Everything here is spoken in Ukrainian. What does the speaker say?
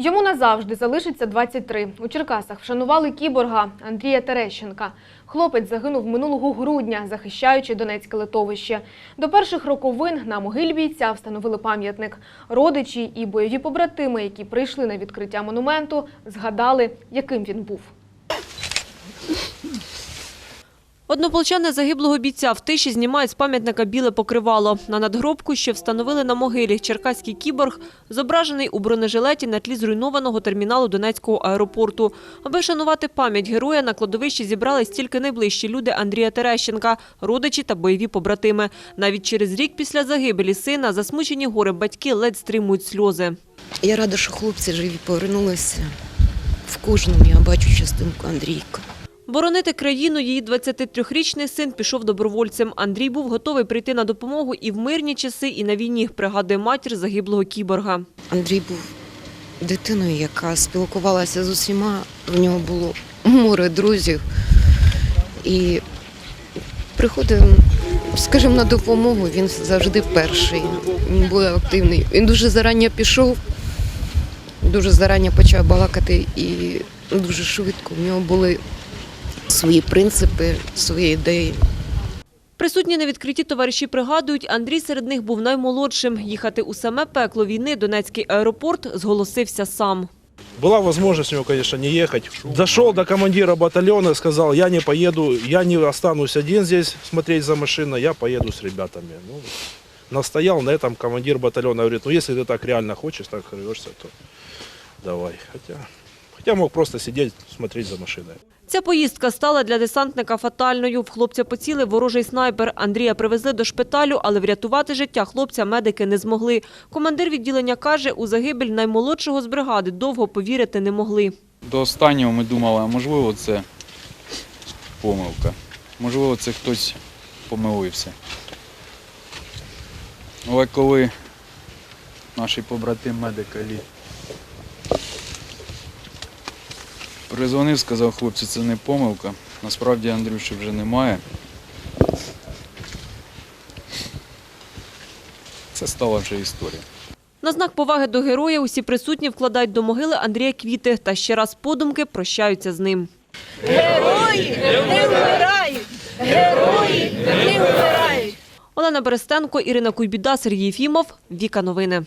Йому назавжди залишиться 23. У Черкасах вшанували кіборга Андрія Терещенка. Хлопець загинув минулого грудня, захищаючи Донецьке литовище. До перших роковин на могиль бійця встановили пам'ятник. Родичі і бойові побратими, які прийшли на відкриття монументу, згадали, яким він був. Однополчани загиблого бійця в тиші знімають з пам'ятника біле покривало. На надгробку, що встановили на могилі, черкаський кіборг зображений у бронежилеті на тлі зруйнованого терміналу Донецького аеропорту. Аби шанувати пам'ять героя, на кладовищі зібрались тільки найближчі люди Андрія Терещенка, родичі та бойові побратими. Навіть через рік після загибелі сина засмучені горем батьки ледь стримують сльози. Я рада, що хлопці живі повернулися. В кожному я бачу частинку Андрійка. Боронити країну її 23-річний син пішов добровольцем. Андрій був готовий прийти на допомогу і в мирні часи, і на війні, пригадує матір загиблого кіборга. Андрій був дитиною, яка спілкувалася з усіма. В нього було море друзів. І приходив, скажімо, на допомогу, він завжди перший. Він був активний. Він дуже зарані пішов, дуже зарані почав балакати і дуже швидко. В нього були свої принципи, свої ідеї. Присутні на відкритті товариші пригадують, Андрій серед них був наймолодшим. Їхати у саме пекло війни Донецький аеропорт зголосився сам. Была возможность у него, конечно, не ехать. Дошел до командира батальона, сказал, я не поеду, я не останусь один здесь смотреть за машиной, я поеду с ребятами. Ну, настоял на этом командир батальона, говорит, ну если ты так реально хочешь, так рвешься, то давай. Хотя, хотя мог просто сидеть, смотреть за машиной. Ця поїздка стала для десантника фатальною. В хлопця поцілив ворожий снайпер. Андрія привезли до шпиталю, але врятувати життя хлопця медики не змогли. Командир відділення каже, у загибель наймолодшого з бригади довго повірити не могли. До останнього ми думали, а можливо це помилка. Можливо, це хтось помилився. Але коли наш побратим медик призвонив, сказав, хлопці, це не помилка. Насправді Андрюші вже немає. Це стала вже історія. На знак поваги до героя усі присутні вкладають до могили Андрія квіти та ще раз подумки прощаються з ним. Герої не вмирають! Герої не вмирають! Олена Берестенко, Ірина Куйбіда, Сергій Фімов. Віка Новини.